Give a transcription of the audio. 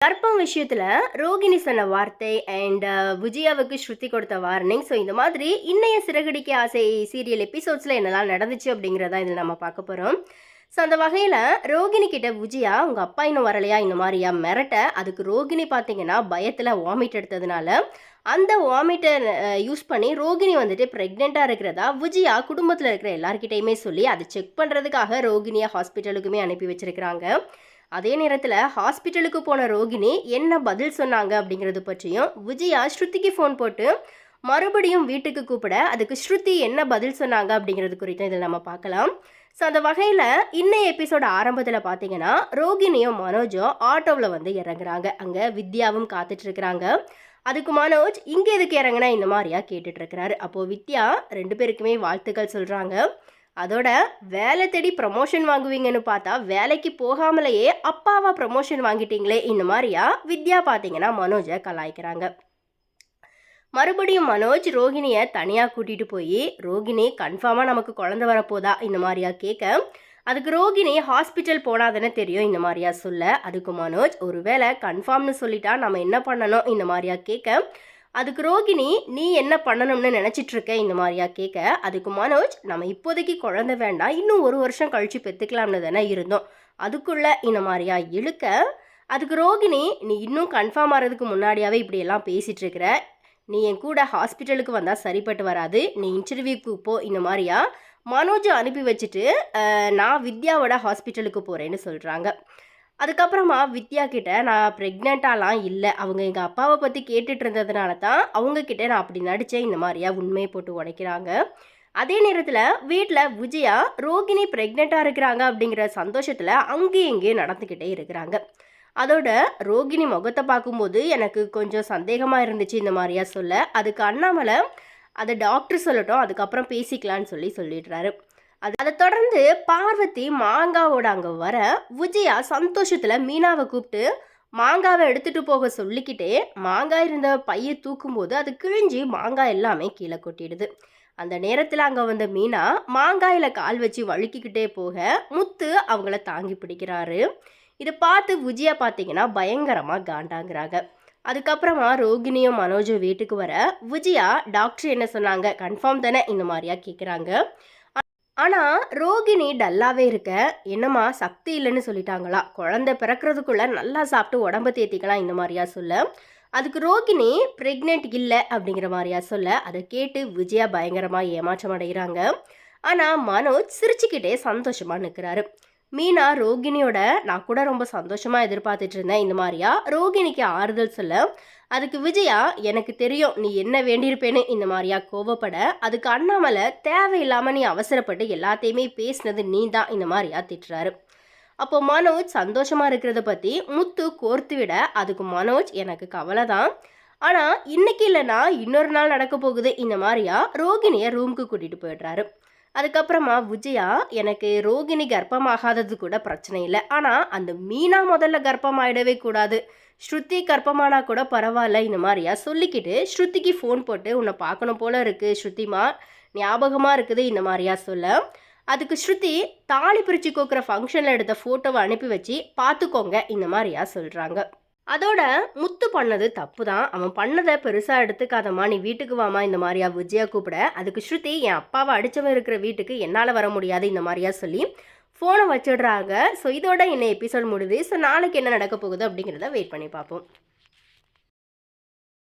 கர்ப்பம் விஷயத்தில் ரோகிணி சொன்ன வார்த்தை அண்ட் uh, விஜயாவுக்கு ஸ்ருதி கொடுத்த வார்னிங் ஸோ இந்த மாதிரி இன்னைய சிறகடிக்க ஆசை சீரியல் எபிசோட்ஸில் என்னெல்லாம் நடந்துச்சு அப்படிங்கிறத இதில் நம்ம பார்க்க போகிறோம் ஸோ அந்த வகையில் ரோகிணி கிட்ட விஜயா உங்கள் அப்பா இன்னும் வரலையா? இந்த மாதிரியா மிரட்ட அதுக்கு ரோகிணி பார்த்தீங்கன்னா பயத்தில் வாமிட் எடுத்ததுனால அந்த வாமிட்டை யூஸ் பண்ணி ரோகிணி வந்துட்டு ப்ரெக்னெண்ட்டாக இருக்கிறதா விஜயா குடும்பத்தில் இருக்கிற எல்லார்கிட்டையுமே சொல்லி அதை செக் பண்ணுறதுக்காக ரோகிணியை ஹாஸ்பிட்டலுக்குமே அனுப்பி வச்சிருக்கிறாங்க. அதே நேரத்தில் ஹாஸ்பிட்டலுக்கு போன ரோகிணி என்ன பதில் சொன்னாங்க அப்படிங்கிறது பற்றியும் விஜயா ஸ்ருதிக்கு ஃபோன் போட்டு மறுபடியும் வீட்டுக்கு கூப்பிட அதுக்கு ஸ்ருதி என்ன பதில் சொன்னாங்க அப்படிங்கிறது குறித்தும் இதில் நம்ம பார்க்கலாம். ஸோ அந்த வகையில் இன்னைய எபிசோட ஆரம்பத்தில் பார்த்தீங்கன்னா ரோகிணியும் மனோஜும் ஆட்டோவில் வந்து இறங்குறாங்க. அங்கே வித்யாவும் காத்துட்ருக்குறாங்க அதுக்கு மனோஜ் இங்கே எதுக்கு இறங்குனா? இந்த மாதிரியா கேட்டுட்ருக்கிறாரு அப்போது வித்யா ரெண்டு பேருக்குமே வாழ்த்துக்கள் சொல்கிறாங்க அதோட வேலை தேடி ப்ரமோஷன் வாங்குவீங்கன்னு பார்த்தா வேலைக்கு போகாமலேயே அப்பாவா ப்ரமோஷன் வாங்கிட்டீங்களே இந்த மாதிரியா? வித்யா பார்த்தீங்கன்னா மனோஜை கலாய்க்கிறாங்க. மறுபடியும் மனோஜ் ரோகிணியை தனியாக கூட்டிகிட்டு போய் ரோகிணி கன்ஃபார்மாக நமக்கு குழந்த வரப்போதா? இந்த மாதிரியா கேட்க அதுக்கு ரோகிணி ஹாஸ்பிட்டல் போனாதானே தெரியும்? இந்த மாதிரியா சொல்ல அதுக்கு மனோஜ் ஒருவேளை கன்ஃபார்ம்னு சொல்லிட்டா நம்ம என்ன பண்ணணும்? இந்த மாதிரியா கேட்க அதுக்கு ரோகிணி நீ என்ன பண்ணணும்னு நினச்சிட்டு இருக்க இந்த மாதிரியா கேட்க அதுக்கு மனோஜ் நம்ம இப்போதைக்கு குழந்தை வேண்டாம். இன்னும் ஒரு வருஷம் கழிச்சு பெற்றுக்கலாம்னு தானே இருந்தோம். அதுக்குள்ள இந்த மாதிரியா இழுக்க அதுக்கு ரோகிணி நீ இன்னும் கன்ஃபார்ம் ஆகிறதுக்கு முன்னாடியாகவே இப்படியெல்லாம் பேசிகிட்டு இருக்கிற நீ என் கூட ஹாஸ்பிட்டலுக்கு வந்தால் சரிப்பட்டு வராது. நீ இன்டர்வியூக்கு போ. இந்த மாதிரியா மனோஜை அனுப்பி வச்சுட்டு நான் வித்யாவோட ஹாஸ்பிட்டலுக்கு போகிறேன்னு சொல்கிறாங்க அதுக்கப்புறமா வித்யா கிட்ட நான் ப்ரெக்னெண்ட்டாலாம் இல்லை. அவங்க எங்கள் அப்பாவை பற்றி கேட்டுட்டு இருந்ததுனால தான் அவங்க கிட்ட நான் அப்படி நடித்தேன் இந்த மாதிரியா உண்மையை போட்டு உடைக்கிறாங்க. அதே நேரத்தில் வீட்டில் விஜயா ரோகிணி ப்ரெக்னெண்ட்டாக இருக்கிறாங்க. அப்படிங்கிற சந்தோஷத்தில் அங்கேயும் இங்கேயும் நடந்துக்கிட்டே இருக்கிறாங்க. அதோட ரோகிணி முகத்தை பார்க்கும்போது எனக்கு கொஞ்சம் சந்தேகமாக இருந்துச்சு. இந்த மாதிரியா சொல்ல. அதுக்கு அண்ணாமலை அதை டாக்டர் சொல்லட்டும். அதுக்கப்புறம் பேசிக்கலான்னு சொல்லி சொல்லிடுறாரு. அது அதை தொடர்ந்து பார்வதி மாங்காவோட அங்கே வர விஜயா சந்தோஷத்தில் மீனாவை கூப்பிட்டு மாங்காவை எடுத்துட்டு போக சொல்லிக்கிட்டே மாங்காய் இருந்த பையை தூக்கும்போது அது கிழிஞ்சு மாங்காய் எல்லாமே கீழே கொட்டிடுது. அந்த நேரத்தில் அங்கே வந்த மீனா மாங்காயில் கால் வச்சு வழுக்கிக்கிட்டே போக முத்து அவங்கள தாங்கி பிடிக்கிறாரு. இதை பார்த்து விஜயா பார்த்தீங்கன்னா பயங்கரமாக காண்டாங்கிறாங்க. அதுக்கப்புறமா ரோகிணியும் மனோஜும் வீட்டுக்கு வர விஜயா டாக்டர் என்ன சொன்னாங்க? கன்ஃபார்ம் தானே? இந்த மாதிரியா கேட்குறாங்க ஆனால் ரோகிணி டல்லாகவே இருக்க என்னம்மா சக்தி இல்லைன்னு சொல்லிட்டாங்களா? குழந்தை பிறக்கிறதுக்குள்ளே நல்லா சாப்பிட்டு உடம்ப தேத்திக்கலாம் இந்த மாதிரியா சொல்ல? அதுக்கு ரோகிணி ப்ரெக்னென்ட் இல்லை அப்படிங்கிற மாதிரியா சொல்ல? அதை கேட்டு விஜயா பயங்கரமாக ஏமாற்றம் அடைகிறாங்க. ஆனால் மனோஜ் சிரிச்சுக்கிட்டே சந்தோஷமாக நிற்கிறாரு மீனா ரோகிணியோட நான் கூட ரொம்ப சந்தோஷமாக எதிர்பார்த்துட்டு இருந்தேன் இந்த மாதிரியா? ரோகிணிக்கு ஆறுதல் சொல்ல. அதுக்கு விஜயா எனக்கு தெரியும் நீ என்ன வேண்டியிருப்பேன்னு இந்த மாதிரியா? கோவப்பட. அதுக்கு அண்ணாமலை தேவையில்லாமல் நீ அவசரப்பட்டு எல்லாத்தையுமே பேசினது நீ தான் இந்த மாதிரியா திட்டுறாரு. அப்போ மனோஜ் சந்தோஷமாக இருக்கிறத பற்றி முத்து கோர்த்து விட அதுக்கு மனோஜ் எனக்கு கவலை தான். ஆனால் இன்னைக்கு இல்லைன்னா இன்னொரு நாள் நடக்க போகுது இந்த மாதிரியா ரோகிணியை ரூமுக்கு கூட்டிகிட்டு போயிடுறாரு. அதுக்கப்புறமா விஜயா எனக்கு ரோகிணி கர்ப்பமாகாதது கூட பிரச்சனை இல்லை. ஆனால் அந்த மீனா முதல்ல கர்ப்பமாயிடவே கூடாது. ஸ்ருதி கர்ப்பமானா கூட பரவாயில்ல இந்த மாதிரியா? சொல்லிக்கிட்டு ஸ்ருதிக்கு ஃபோன் போட்டு உன்னை பார்க்கணும் போல இருக்குது ஸ்ருதிமா. ஞாபகமாக இருக்குது இந்த மாதிரியா சொல்ல. அதுக்கு ஸ்ருதி தாலி பிரித்து கோக்குற ஃபங்க்ஷனில் எடுத்த ஃபோட்டோவை அனுப்பி வச்சு பார்த்துக்கோங்க இந்த மாதிரியா சொல்கிறாங்க அதோட முத்து பண்ணது தப்பு தான் அவன் பண்ணதை பெருசாக எடுத்துக்காதம்மா நீ வீட்டுக்கு வாமா இந்த மாதிரியா விஜயா கூப்பிட. அதுக்கு ஸ்ருதி என் அப்பாவை அடித்தவன் இருக்கிற வீட்டுக்கு என்னால் வர முடியாது இந்த மாதிரியா சொல்லி ஃபோனை வச்சிடுறாங்க. ஸோ இதோட என்ன எபிசோட் முடியுது. ஸோ நாளைக்கு என்ன நடக்க போகுது அப்படிங்கிறத வெயிட் பண்ணி பார்ப்போம்.